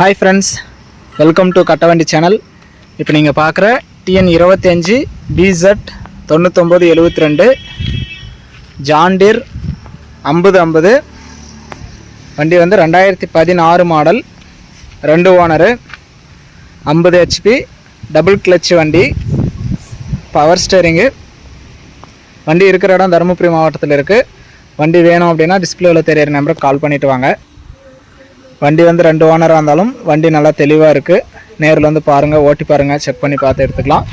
Hi friends welcome to Kattavandi channel இப்போ நீங்கள் பார்க்குற டிஎன் இருபத்தஞ்சி பிசட் தொண்ணூத்தொம்பது எழுபத்தி ரெண்டு ஜாண்டீர் ஐம்பது ஐம்பது வண்டி வந்து ரெண்டாயிரத்தி பதினாறு மாடல் ரெண்டு ஓனரு ஐம்பது ஹெச்பி டபுள் கிளச் வண்டி பவர் ஸ்டேரிங்கு வண்டி இருக்கிற இடம் தருமபுரி மாவட்டத்தில் இருக்குது வண்டி வேணும் அப்படின்னா டிஸ்பிளேவில் தெரியிற நம்பருக்கு கால் பண்ணிவிட்டு வாங்க. வண்டி வந்து ரெண்டு ஓனராக இருந்தாலும் வண்டி நல்லா தெளிவாக இருக்குது நேரில் வந்து பாருங்கள் ஓட்டி பாருங்கள் செக் பண்ணி பார்த்து எடுத்துக்கலாம்.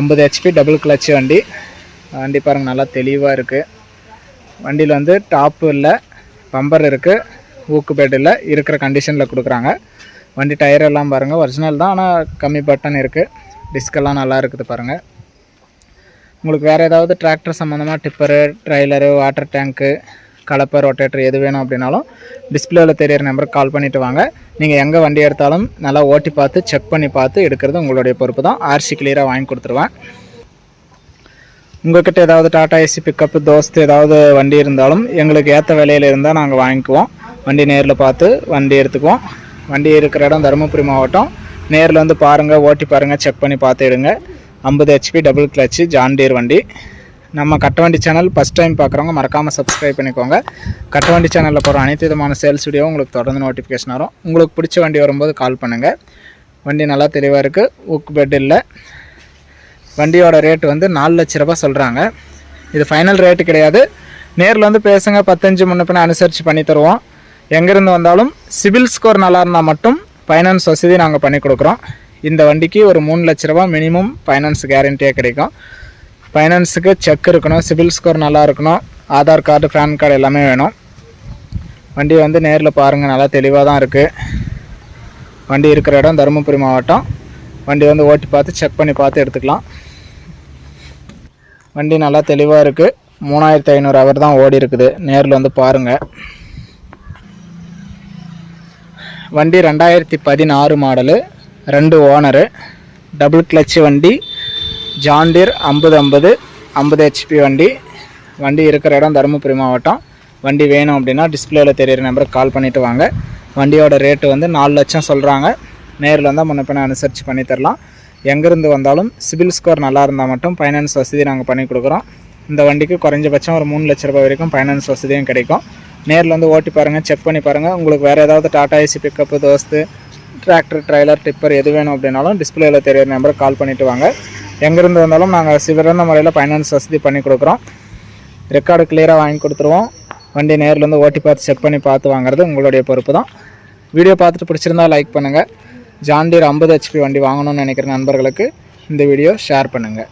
ஐம்பது ஹெச்பி டபுள் கிளச்சு வண்டி. வண்டி பாருங்கள் நல்லா தெளிவாக இருக்குது வண்டியில் வந்து டாப்பு இல்லை பம்பர் இருக்குது ஊக்கு பெட் இல்லை இருக்கிற கண்டிஷனில் கொடுக்குறாங்க. வண்டி டயர் எல்லாம் பாருங்கள் ஒரிஜினல் தான் ஆனால் கம்மி பட்டன் இருக்குது டிஸ்கெல்லாம் நல்லா இருக்குது பாருங்கள் உங்களுக்கு வேறு ஏதாவது டிராக்டர் சம்மந்தமாக டிப்பரு ட்ரைலரு வாட்டர் டேங்க்கு கலப்பை ரொட்டேட்டர் எது வேணும் அப்படின்னாலும் டிஸ்பிளேவில் தெரியிற நம்பருக்கு கால் பண்ணிவிட்டு வாங்க. நீங்கள் எங்கே வண்டி எடுத்தாலும் நல்லா ஓட்டி பார்த்து செக் பண்ணி பார்த்து எடுக்கிறது உங்களுடைய பொறுப்பு தான். ஆர்சி கிளியராக வாங்கி கொடுத்துருவேன். உங்கள்கிட்ட ஏதாவது டாடா ஏசி பிக்கப்பு தோஸ்து ஏதாவது வண்டி இருந்தாலும் எங்களுக்கு ஏற்ற விலையில் இருந்தால் நாங்கள் வாங்கிக்குவோம். வண்டி நேரில் பார்த்து வண்டி எடுத்துக்குவோம். வண்டி இருக்கிற இடம் தருமபுரி மாவட்டம். நேரில் வந்து பாருங்கள் ஓட்டி பாருங்கள் செக் பண்ணி பார்த்து எடுங்க. ஐம்பது ஹெச்பி டபுள் கிளச்சு ஜான்டீர் வண்டி. நம்ம கட்டவண்டி சேனல் ஃபஸ்ட் டைம் பார்க்குறவங்க மறக்காமல் சப்ஸ்கிரைப் பண்ணிக்கோங்க. கட்டவண்டி சேனலில் போகிற அனைத்து விதமான சேல்ஸ் வீடியோ உங்களுக்கு தொடர்ந்து நோட்டிஃபிகேஷன் வரும். உங்களுக்கு பிடிச்ச வண்டி வரும்போது கால் பண்ணுங்கள் வண்டி நல்லா தெளிவாக இருக்குது உக் பெட் இல்லை. வண்டியோட ரேட்டு வந்து நாலு லட்ச ரூபா சொல்கிறாங்க இது ஃபைனல் ரேட்டு கிடையாது. நேரில் வந்து பேசுங்க. பத்தஞ்சு முன்ன அனுசரித்து பண்ணி தருவோம். எங்கேருந்து வந்தாலும் சிபில் ஸ்கோர் நல்லா இருந்தால் மட்டும் ஃபைனான்ஸ் வசதி நாங்கள் பண்ணி கொடுக்குறோம். இந்த வண்டிக்கு ஒரு மூணு லட்ச ரூபா மினிமம் ஃபைனான்ஸ் கேரண்டியாக கிடைக்கும். ஃபைனான்ஸுக்கு செக் இருக்கணும் சிபில் ஸ்கோர் நல்லா இருக்கணும் ஆதார் கார்டு பேன் கார்டு எல்லாமே வேணும். வண்டி வந்து நேரில் பாருங்கள் நல்லா தெளிவாக தான் இருக்குது வண்டி இருக்கிற இடம் தருமபுரி மாவட்டம். வண்டி வந்து ஓட்டி பார்த்து செக் பண்ணி பார்த்து எடுத்துக்கலாம். வண்டி நல்லா தெளிவாக இருக்குது மூணாயிரத்தி ஐநூறு அவர் தான் ஓடி இருக்குது. நேரில் வந்து பாருங்கள் வண்டி ரெண்டாயிரத்தி பதினாறு மாடலு ரெண்டு ஓனரு டபுள் கிளச்சு வண்டி ஜாண்டீர் ஐம்பது ஐம்பது ஐம்பது ஹெச்பி வண்டி. வண்டி இருக்கிற இடம் தருமபுரி மாவட்டம். வண்டி வேணும் அப்படின்னா டிஸ்பிளேவில் தெரியிற நம்பருக்கு கால் பண்ணிவிட்டு வாங்க. வண்டியோட ரேட்டு வந்து நாலு லட்சம் சொல்கிறாங்க நேரில் வந்தால் முன்ன பின்ன அனுசரித்து பண்ணி தரலாம். எங்கேருந்து வந்தாலும் சிபில் ஸ்கோர் நல்லா இருந்தால் மட்டும் ஃபைனான்ஸ் வசதி நாங்கள் பண்ணி கொடுக்குறோம். இந்த வண்டிக்கு குறைஞ்சபட்சம் ஒரு மூணு லட்ச ரூபாய் வரைக்கும் ஃபைனான்ஸ் வசதியும் கிடைக்கும். நேரில் வந்து ஓட்டி பாருங்கள் செக் பண்ணி பாருங்கள் உங்களுக்கு வேறு ஏதாவது Tata AC pickup Dost tractor trailer tipper எது வேணும் அப்படின்னாலும் டிஸ்பிளேயில் தெரியிற நம்பருக்கு கால் பண்ணிவிட்டு வாங்க. எங்கேருந்து வந்தாலும் நாங்கள் சிறந்த முறையில் ஃபைனான்ஸ் வசதி பண்ணி கொடுக்குறோம். ரெக்கார்டு கிளியராக வாங்கி கொடுத்துருவோம். வண்டி நேரிலேருந்து ஓட்டி பார்த்து செக் பண்ணி பார்த்து வாங்குறது உங்களுடைய பொறுப்பு தான். வீடியோ பார்த்துட்டு பிடிச்சிருந்தா லைக் பண்ணுங்கள் ஜாண்டீர் ஐம்பது ஹெச்பி வண்டி வாங்கணும்னு நினைக்கிற நண்பர்களுக்கு இந்த வீடியோ ஷேர் பண்ணுங்கள்